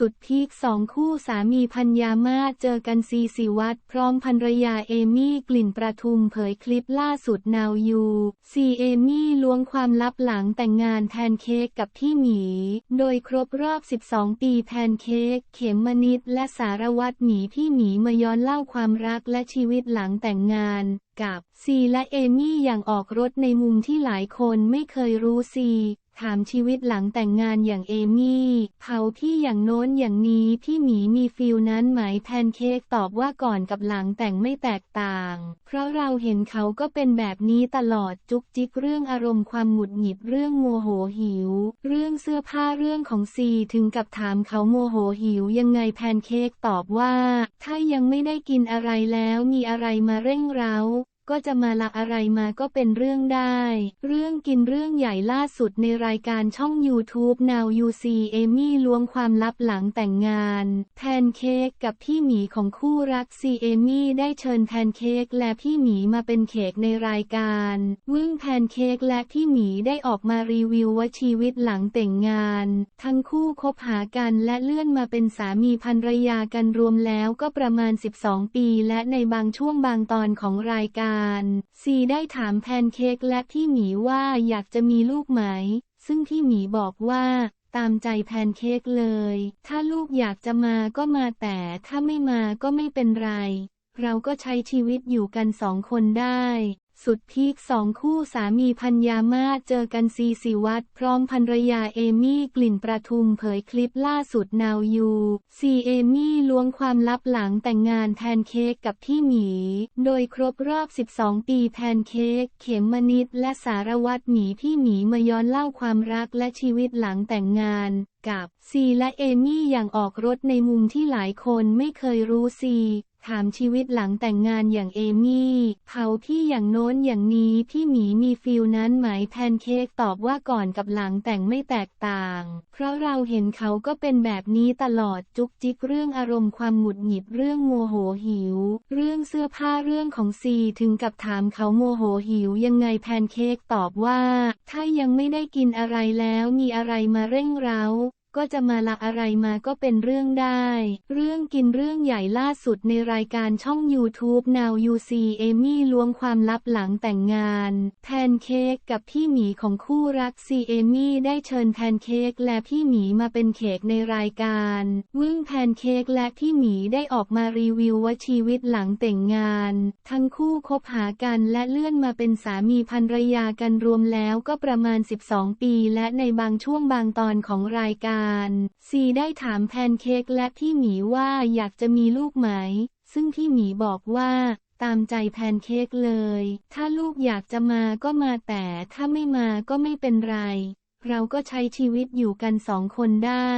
สุดพีคสองคู่สามีพัญญามาเจอกันซีสิวัตรพร้อมภรรยาเอมี่กลิ่นประทุมเผยคลิปล่าสุดนาวยูซีเอมี่ล้วงความลับหลังแต่งงานแพนเค้กกับพี่หมี โดยครบรอบ 12 ปีแพนเค้กเขมมนิดและสารวัตรหมีพี่หมีมาย้อนเล่าความรักและชีวิตหลังแต่งงานกับซีและเอมี่อย่างออกรถในมุมที่หลายคนไม่เคยรู้ซี ถามชีวิตหลังแต่งงานอย่างเอมี่เผาพี่อย่างโน้นอย่างนี้พี่หมีมีฟิลนั้นไหมแพนเค้กตอบว่าก่อนกับหลังแต่งไม่แตกต่าง เพราะเราเห็นเขาก็เป็นแบบนี้ตลอดจุกจิกเรื่องอารมณ์ความหงุดหงิดเรื่องโมโหหิว เรื่องเสื้อผ้าเรื่องของซีถึงกับถามเขาโมโหหิวยังไงแพนเค้กตอบว่า ถ้ายังไม่ได้กินอะไรแล้วมีอะไรมาเร่งเร้า ก็จะมาละอะไรมาก็เป็นเรื่องได้ เรื่องกินเรื่องใหญ่ล่าสุดในรายการช่อง YouTube Now You See เอมี่ล้วงความลับหลังแต่งงาน แพนเค้กกับพี่หมีของคู่รักซีเอมี่ได้เชิญแพนเค้กและพี่หมีมาเป็นเขกในรายการวึ่งแพนเค้กและพี่หมีได้ออกมารีวิวว่าชีวิตหลังแต่งงาน ทั้งคู่คบหากันและเลื่อนมาเป็นสามีภรรยากันรวมแล้วก็ประมาณ 12 ปี และในบางช่วงบางตอนของรายการซีได้ถามแพนเค้กและพี่หมีว่าอยากจะมีลูกไหม ซึ่งพี่หมีบอกว่าตามใจแพนเค้กเลย ถ้าลูกอยากจะมาก็มาแต่ถ้าไม่มาก็ไม่เป็นไร เราก็ใช้ชีวิตอยู่กันสองคนได้ สุดพีคสองคู่สามีพัญญามาศเจอกันซีสิวัตรพร้อมภรรยาเอมี่กลิ่นประทุมเผยคลิปล่าสุดนาวยูซีเอมี่ล้วงความลับหลังแต่งงานแพนเค้กกับพี่หมี โดยครบรอบ 12 ปีแพนเค้กเขมมนิดและสารวัตรหมีพี่หมีมาย้อนเล่าความรักและชีวิตหลังแต่งงานกับซีและเอมี่อย่างออกรถในมุมที่หลายคนไม่เคยรู้ซี ถามชีวิตหลังแต่งงานอย่างเอมี่เผาพี่อย่างโน้นอย่างนี้พี่หมีมีฟิลนั้นไหมแพนเค้กตอบว่าก่อนกับหลังแต่งไม่แตกต่าง เพราะเราเห็นเขาก็เป็นแบบนี้ตลอดจุกจิกเรื่องอารมณ์ความหงุดหงิดเรื่องโมโหหิว เรื่องเสื้อผ้าเรื่องของซีถึงกับถามเขาโมโหหิวยังไงแพนเค้กตอบว่า ถ้ายังไม่ได้กินอะไรแล้วมีอะไรมาเร่งเร้า ก็จะมาละอะไรมาก็เป็นเรื่องได้ เรื่องกินเรื่องใหญ่ล่าสุดในรายการช่อง YouTube Now You See เอมี่ล้วงความลับหลังแต่งงาน แพนเค้กกับพี่หมีของคู่รักซีเอมี่ได้เชิญแพนเค้กและพี่หมีมาเป็นเขกในรายการวึ่งแพนเค้กและพี่หมีได้ออกมารีวิวว่าชีวิตหลังแต่งงาน ทั้งคู่คบหากันและเลื่อนมาเป็นสามีภรรยากันรวมแล้วก็ประมาณ 12 ปี และในบางช่วงบางตอนของรายการซีได้ถามแพนเค้กและพี่หมีว่าอยากจะมีลูกไหม ซึ่งพี่หมีบอกว่า ตามใจแพนเค้กเลย ถ้าลูกอยากจะมาก็มาแต่ถ้าไม่มาก็ไม่เป็นไร เราก็ใช้ชีวิตอยู่กันสองคนได้